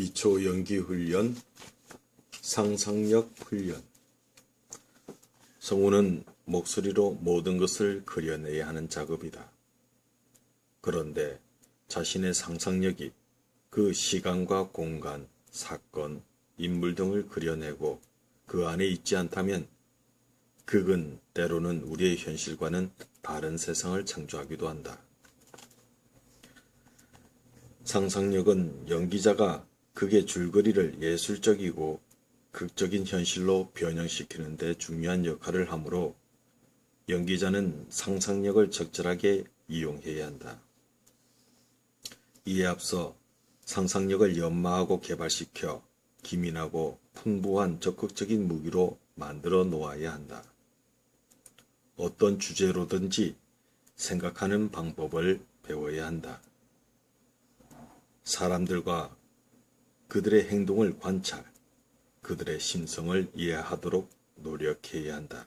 기초 연기 훈련, 상상력 훈련. 성우는 목소리로 모든 것을 그려내야 하는 작업이다. 그런데 자신의 상상력이 그 시간과 공간, 사건, 인물 등을 그려내고 그 안에 있지 않다면 극은 때로는 우리의 현실과는 다른 세상을 창조하기도 한다. 상상력은 연기자가 극의 줄거리를 예술적이고 극적인 현실로 변형시키는 데 중요한 역할을 하므로 연기자는 상상력을 적절하게 이용해야 한다. 이에 앞서 상상력을 연마하고 개발시켜 기민하고 풍부한 적극적인 무기로 만들어 놓아야 한다. 어떤 주제로든지 생각하는 방법을 배워야 한다. 사람들과 그들의 행동을 관찰, 그들의 심성을 이해하도록 노력해야 한다.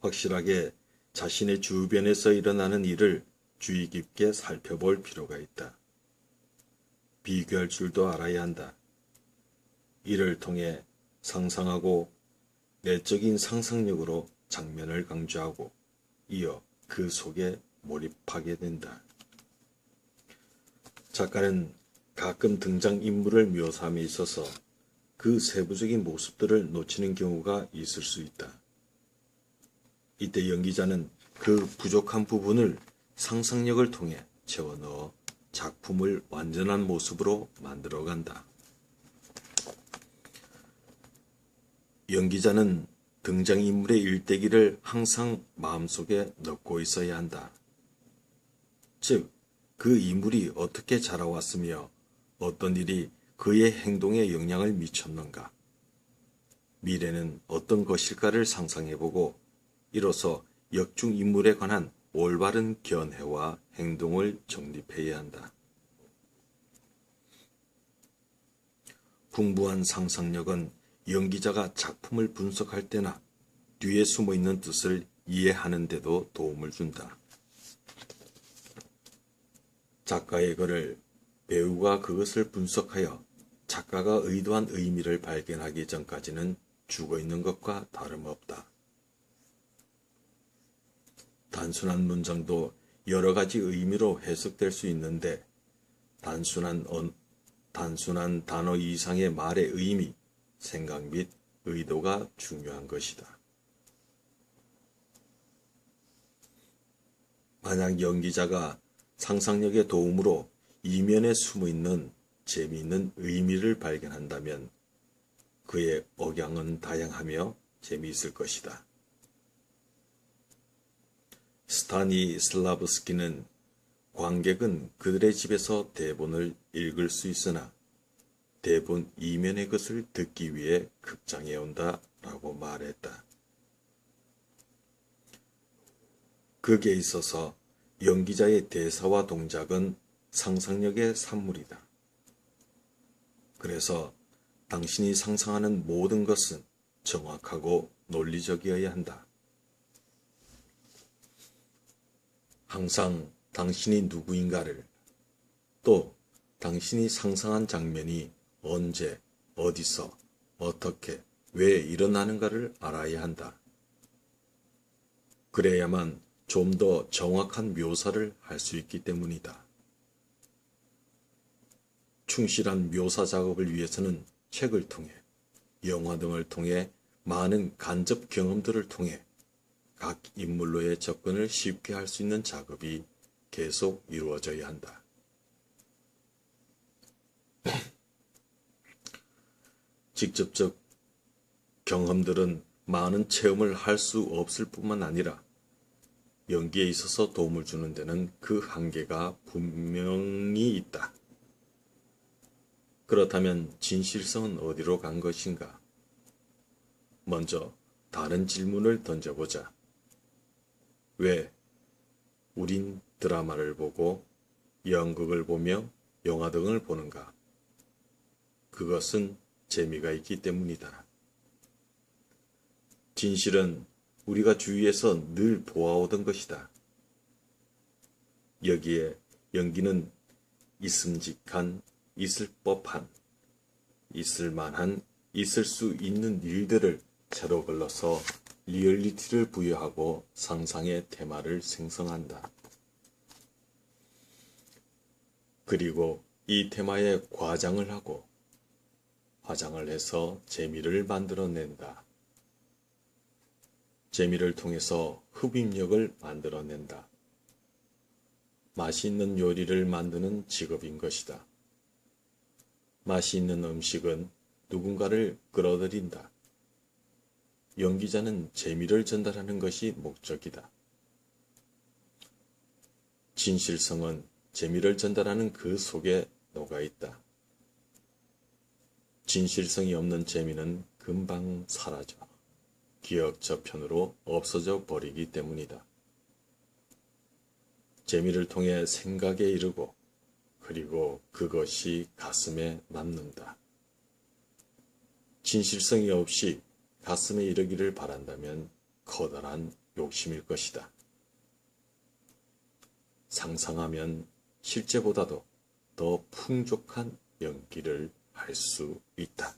확실하게 자신의 주변에서 일어나는 일을 주의 깊게 살펴볼 필요가 있다. 비교할 줄도 알아야 한다. 이를 통해 상상하고 내적인 상상력으로 장면을 강조하고 이어 그 속에 몰입하게 된다. 작가는 가끔 등장인물을 묘사함에 있어서 그 세부적인 모습들을 놓치는 경우가 있을 수 있다. 이때 연기자는 그 부족한 부분을 상상력을 통해 채워 넣어 작품을 완전한 모습으로 만들어 간다. 연기자는 등장인물의 일대기를 항상 마음속에 넣고 있어야 한다. 즉, 그 인물이 어떻게 자라왔으며 어떤 일이 그의 행동에 영향을 미쳤는가, 미래는 어떤 것일까를 상상해보고 이로써 역중 인물에 관한 올바른 견해와 행동을 정립해야 한다. 풍부한 상상력은 연기자가 작품을 분석할 때나 뒤에 숨어 있는 뜻을 이해하는 데도 도움을 준다. 작가의 글을 배우가 그것을 분석하여 작가가 의도한 의미를 발견하기 전까지는 죽어 있는 것과 다름없다. 단순한 문장도 여러 가지 의미로 해석될 수 있는데 단순한 언, 단순한 단어 이상의 말의 의미, 생각 및 의도가 중요한 것이다. 만약 연기자가 상상력의 도움으로 이면에 숨어 있는 재미있는 의미를 발견한다면 그의 억양은 다양하며 재미있을 것이다. 스타니 슬라브스키는 관객은 그들의 집에서 대본을 읽을 수 있으나 대본 이면의 것을 듣기 위해 극장에 온다 라고 말했다. 극에 있어서 연기자의 대사와 동작은 상상력의 산물이다. 그래서 당신이 상상하는 모든 것은 정확하고 논리적이어야 한다. 항상 당신이 누구인가를 또 당신이 상상한 장면이 언제, 어디서, 어떻게, 왜 일어나는가를 알아야 한다. 그래야만 좀 더 정확한 묘사를 할 수 있기 때문이다. 충실한 묘사 작업을 위해서는 책을 통해, 영화 등을 통해 많은 간접 경험들을 통해 각 인물로의 접근을 쉽게 할 수 있는 작업이 계속 이루어져야 한다. 직접적 경험들은 많은 체험을 할 수 없을 뿐만 아니라 연기에 있어서 도움을 주는 데는 그 한계가 분명히 있다. 그렇다면 진실성은 어디로 간 것인가? 먼저 다른 질문을 던져보자. 왜 우린 드라마를 보고 연극을 보며 영화 등을 보는가? 그것은 재미가 있기 때문이다. 진실은 우리가 주위에서 늘 보아오던 것이다. 여기에 연기는 있음직한 있을 법한, 있을 만한, 있을 수 있는 일들을 채로 걸러서 리얼리티를 부여하고 상상의 테마를 생성한다. 그리고 이 테마에 과장을 하고 화장을 해서 재미를 만들어낸다. 재미를 통해서 흡입력을 만들어낸다. 맛있는 요리를 만드는 직업인 것이다. 맛이 있는 음식은 누군가를 끌어들인다. 연기자는 재미를 전달하는 것이 목적이다. 진실성은 재미를 전달하는 그 속에 녹아 있다. 진실성이 없는 재미는 금방 사라져 기억 저편으로 없어져 버리기 때문이다. 재미를 통해 생각에 이르고 그리고 그것이 가슴에 남는다. 진실성이 없이 가슴에 이르기를 바란다면 커다란 욕심일 것이다. 상상하면 실제보다도 더 풍족한 연기를 할 수 있다.